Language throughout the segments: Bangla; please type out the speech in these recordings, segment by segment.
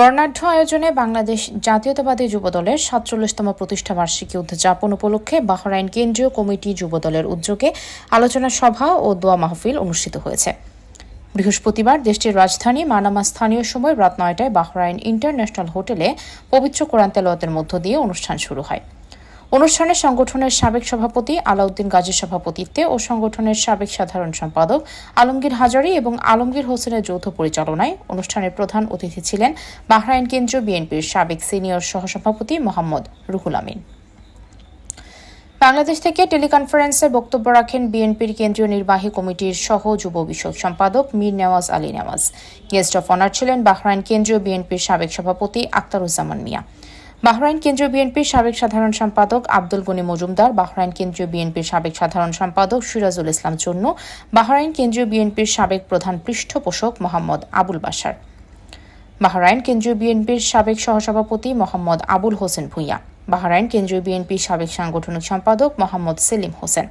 বর্ণাঢ্য আয়োজনে বাংলাদেশ জাতীয়তাবাদী যুবদলের সাতচল্লিশতম প্রতিষ্ঠা বার্ষিকী উদযাপন উপলক্ষে বাহরাইন কেন্দ্রীয় কমিটি যুবদলের উদ্যোগে আলোচনা সভা ও দোয়া মাহফিল অনুষ্ঠিত হয়েছে। বৃহস্পতিবার দেশটির রাজধানী মানামা স্থানীয় সময় রাত নয়টায় বাহরাইন ইন্টারন্যাশনাল হোটেলে পবিত্র কোরআন তেলাওয়াতের মধ্য দিয়ে অনুষ্ঠান শুরু হয়। অনুষ্ঠানে সংগঠনের সাবেক সভাপতি, আলাউদ্দিন গাজীর সভাপতিত্বে ও সংগঠনের সাবেক সাধারণ সম্পাদক আলমগীর হাজারি এবং আলমগীর হোসেনের যৌথ পরিচালনায় অনুষ্ঠানের প্রধান অতিথি ছিলেন বাহরাইন কেন্দ্রীয় বিএনপির সাবেক সিনিয়র সহসভাপতি মোহাম্মদ রুহুল আমিন। বাংলাদেশ থেকে টেলিকনফারেন্সে বক্তব্য রাখেন বিএনপির কেন্দ্রীয় নির্বাহী কমিটির সহ যুব বিষয়ক সম্পাদক Mir Newaz Ali Newaz. Guest of honour ছিলেন বাহরাইন কেন্দ্রীয় বিএনপির সাবেক সভাপতি আক্তারুজ্জামান মিয়া। বাহরাইন কেন্দ্রীয় বিএনপির সাবেক সাধারণ সম্পাদক আব্দুল গনি মজুমদার, বাহরাইন কেন্দ্রীয় বিএনপির সাবেক সাধারণ সম্পাদক সিরাজুল ইসলাম চন্ন, বাহরাইন কেন্দ্রীয় বিএনপির সাবেক প্রধান পৃষ্ঠপোষক মোহাম্মদ আবুল বাশার, বাহরাইন কেন্দ্রীয় বিএনপির সাবেক সহসভাপতি মোহাম্মদ আবুল হোসেন ভূঁইয়া, বাহরাইন কেন্দ্রীয় বিএনপির সাবেক সাংগঠনিক সম্পাদক মোহাম্মদ সেলিম হোসেন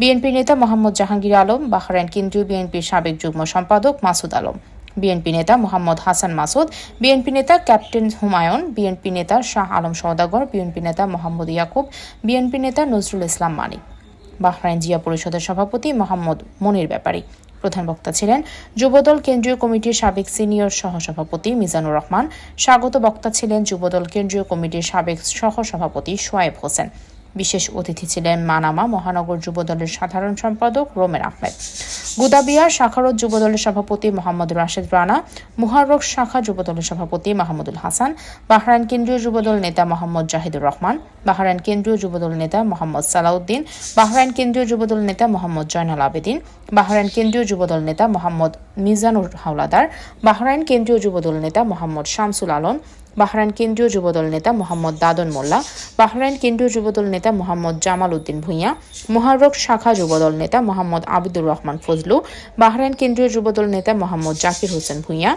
বিএনপি নেতা মোহাম্মদ জাহাঙ্গীর আলম, বাহরাইন কেন্দ্রীয় বিএনপির সাবেক যুগ্ম সম্পাদক মাসুদ আলম। বিএনপি নেতা মোহাম্মদ হাসান মাসুদ, বিএনপি নেতা ক্যাপ্টেন হুমায়ুন, বিএনপি নেতা শাহ আলম সওদাগর, বিএনপি নেতা মোহাম্মদ ইয়াকুব, বিএনপি নেতা নজরুল ইসলাম মানিক। বাহরাইন জিয়া পরিষদের সভাপতি মোহাম্মদ মনির ব্যাপারী। প্রধান বক্তা ছিলেন যুবদল কেন্দ্রীয় কমিটির সাবেক সিনিয়র সহসভাপতি মিজানুর রহমান। স্বাগত বক্তা ছিলেন যুবদল কেন্দ্রীয় কমিটির সাবেক সহসভাপতি সোয়েব হোসেন। বিশেষ অতিথি ছিলেন মানামা মহানগর যুবদলের সাধারণ সম্পাদক রোমের আহমেদ। গুদাবিয়ার শাখারত যুবদলের সভাপতি মোহাম্মদ রাশেদ রানা মুহারক শাখা যুবদলের সভাপতি মাহমুদুল হাসান, বাহরাইন কেন্দ্রীয় যুবদল নেতা মোহাম্মদ জাহিদুর রহমান, বাহরাইন কেন্দ্রীয় যুবদল নেতা মোহাম্মদ সালাউদ্দিন, বাহরাইন কেন্দ্রীয় যুবদল নেতা মোহাম্মদ জয়নাল আবেদিন, বাহরাইন কেন্দ্রীয় যুবদল নেতা মোহাম্মদ মিজানুর হাওলাদার, বাহরাইন কেন্দ্রীয় যুবদল নেতা মোহাম্মদ শামসুল আলম বাহরাইন কেন্দ্রীয় যুবদল নেতা মোহাম্মদ দাদন মোল্লা, বাহরাইন কেন্দ্রীয় যুবদল নেতা মোহাম্মদ জামাল উদ্দিন ভূঁইয়া মোহারক শাখা যুবদল নেতা মোহাম্মদ আবিদুর রহমান ফজলু, বাহরাইন কেন্দ্রীয় যুবদল নেতা মোহাম্মদ জাকির হোসেন ভূঁইয়া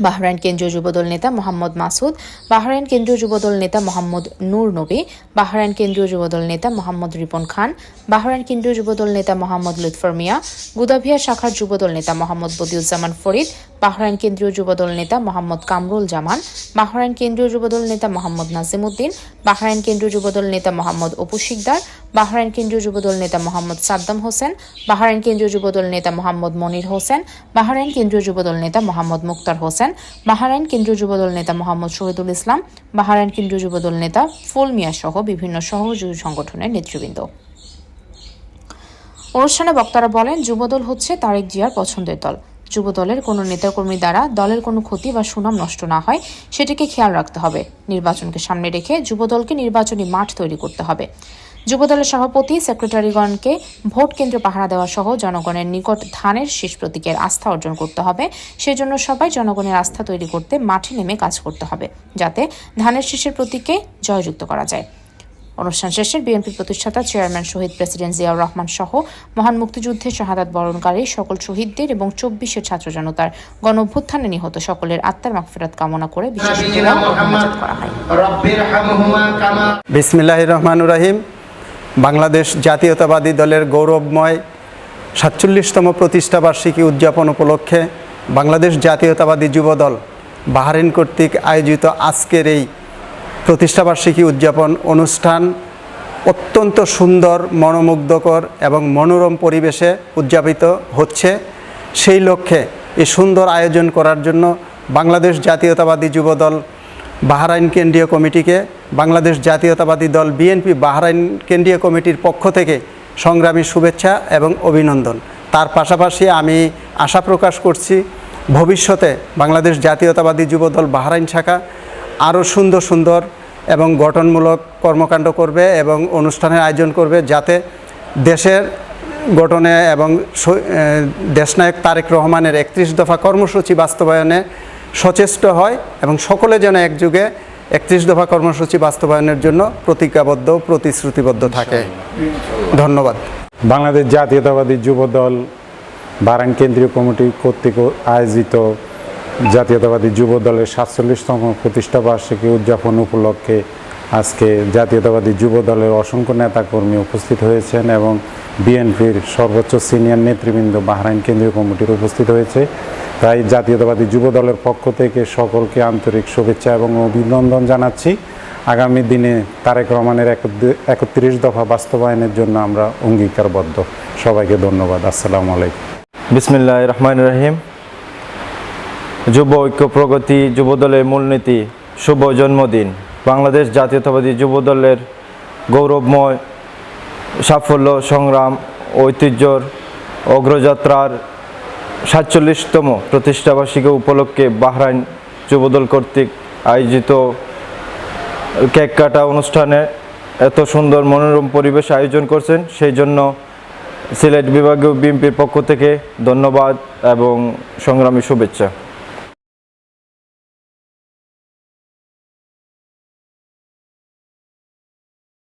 বাহরাইন কেন্দ্রীয় যুবদল নেতা মোহাম্মদ মাসুদ, বাহরাইন কেন্দ্রীয় যুবদল নেতা মোহাম্মদ নূর নবী, বাহরাইন কেন্দ্রীয় যুবদল নেতা মোহাম্মদ রিপন খান, বাহরাইন কেন্দ্রীয় যুবদল নেতা মোহাম্মদ লুৎফর মিয়া, গুদাভিয়া শাখার যুবদল নেতা মোহাম্মদ বদিউজ্জামান ফরিদ, বাহরাইন কেন্দ্রীয় যুবদল নেতা মোহাম্মদ কামরুল জামান, বাহরাইন কেন্দ্রীয় যুবদল নেতা মোহাম্মদ নাজিমুদ্দিন বাহরাইন কেন্দ্রীয় যুবদল নেতা মোহাম্মদ অপু শিকদার বাহরাইন কেন্দ্রীয় যুবদল নেতা মোহাম্মদ সাদ্দাম হোসেন, বাহরাইন কেন্দ্রীয় যুবদল নেতা মোহাম্মদ মনির হোসেন, বাহরাইন কেন্দ্রীয় যুবদল নেতা মোহাম্মদ মুক্তার হোসেন, বাহরাইন কেন্দ্রীয় যুবদল নেতা মোহাম্মদ শহীদুল ইসলাম, বাহরাইন কেন্দ্রীয় যুবদল নেতা ফুল মিয়া সহ বিভিন্ন সহযোগী সংগঠনের নেতৃবৃন্দ। অনুষ্ঠানে বক্তারা বলেন, যুবদল হচ্ছে তারেক জিয়ার পছন্দের দল। যুবদলের কোনো নেতাকর্মী দ্বারা দলের কোনো ক্ষতি বা সুনাম নষ্ট না হয়, সেটিকে খেয়াল রাখতে হবে। নির্বাচনকে সামনে রেখে যুবদলকে নির্বাচনী মাঠ তৈরি করতে হবে। যুবদলের সভাপতি সেক্রেটারিগণকে ভোট কেন্দ্রে পাহারা দেওয়া সহ জনগণের নিকট ধানের শেষ প্রতীকের আস্থা অর্জন করতে হবে। সেজন্য সবাই জনগণের আস্থা তৈরি করতে মাঠে নেমে কাজ করতে হবে যাতে ধানের শেষের প্রতীকে জয়যুক্ত করা যায়। অনুষ্ঠান শেষে বিএনপি প্রতিষ্ঠাতা চেয়ারম্যান শহীদ প্রেসিডেন্ট জিয়াউর রহমান সহ মহান মুক্তিযুদ্ধে শাহাদাত বরণকারী সকল শহীদদের এবং চব্বিশের ছাত্র জনতার গণঅভ্যুত্থানে নিহত সকলের আত্মার মাগফিরাত কামনা করে বিশেষ করা হয় বিসমিল্লাহির রহমানুর রহিম। বাংলাদেশ জাতীয়তাবাদী দলের গৌরবময় সাতচল্লিশতম প্রতিষ্ঠাবার্ষিকী উদযাপন উপলক্ষে বাংলাদেশ জাতীয়তাবাদী যুবদল বাহারিন কর্তৃক আয়োজিত আজকের এই প্রতিষ্ঠাবার্ষিকী উদযাপন অনুষ্ঠান অত্যন্ত সুন্দর, মনোমুগ্ধকর এবং মনোরম পরিবেশে উদযাপিত হচ্ছে। সেই লক্ষ্যে এই সুন্দর আয়োজন করার জন্য বাংলাদেশ জাতীয়তাবাদী যুবদল বাহারাইন কেন্দ্রীয় কমিটিকে বাংলাদেশ জাতীয়তাবাদী দল বিএনপি বাহরাইন কেন্দ্রীয় কমিটির পক্ষ থেকে সংগ্রামী শুভেচ্ছা এবং অভিনন্দন। তার পাশাপাশি আমি আশা প্রকাশ করছি ভবিষ্যতে বাংলাদেশ জাতীয়তাবাদী যুবদল বাহরাইন শাখা আরও সুন্দর সুন্দর এবং গঠনমূলক কর্মকাণ্ড করবে এবং অনুষ্ঠানের আয়োজন করবে যাতে দেশের গঠনে এবং দেশনায়ক তারেক রহমানের একত্রিশ দফা কর্মসূচি বাস্তবায়নে সচেষ্ট হয় এবং সকলে যেন একযুগে একত্রিশ দফা কর্মসূচি বাস্তবায়নের জন্য প্রতিজ্ঞাবদ্ধ প্রতিশ্রুতিবদ্ধ থাকে। ধন্যবাদ। বাংলাদেশ জাতীয়তাবাদী যুবদল, বারান কেন্দ্রীয় কমিটি কর্তৃক আয়োজিত জাতীয়তাবাদী যুবদলের সাতচল্লিশতম প্রতিষ্ঠা বার্ষিকী উদযাপন উপলক্ষে আজকে জাতীয়তাবাদী যুবদলের অসংখ্য নেতাকর্মী উপস্থিত হয়েছেন এবং বিএনপির সর্বোচ্চ সিনিয়র নেতৃবৃন্দ বাহরাইন কেন্দ্রীয় কমিটির উপস্থিত হয়েছে। তাই জাতীয়তাবাদী যুব দলের পক্ষ থেকে সকলকে আন্তরিক শুভেচ্ছা এবং অভিনন্দন জানাচ্ছি। আগামী দিনে তারেক রহমানের একত্রিশ দফা বাস্তবায়নের জন্য আমরা অঙ্গীকারবদ্ধ। সবাইকে ধন্যবাদ। আসসালামু আলাইকুম। বিসমিল্লাহ রহমান রহিম। যুব ঐক্য প্রগতি যুবদলের মূলনীতি, শুভ জন্মদিন। বাংলাদেশ জাতীয়তাবাদী যুবদলের গৌরবময় সাফল্য, সংগ্রাম, ঐতিহ্যর অগ্রযাত্রার সাতচল্লিশতম প্রতিষ্ঠাবার্ষিকী উপলক্ষে বাহরাইন যুবদল কর্তৃক আয়োজিত কেক কাটা অনুষ্ঠানে এত সুন্দর মনোরম পরিবেশ আয়োজন করছেন। সেই জন্য সিলেট বিভাগীয় বিএনপির পক্ষ থেকে ধন্যবাদ এবং সংগ্রামী শুভেচ্ছা।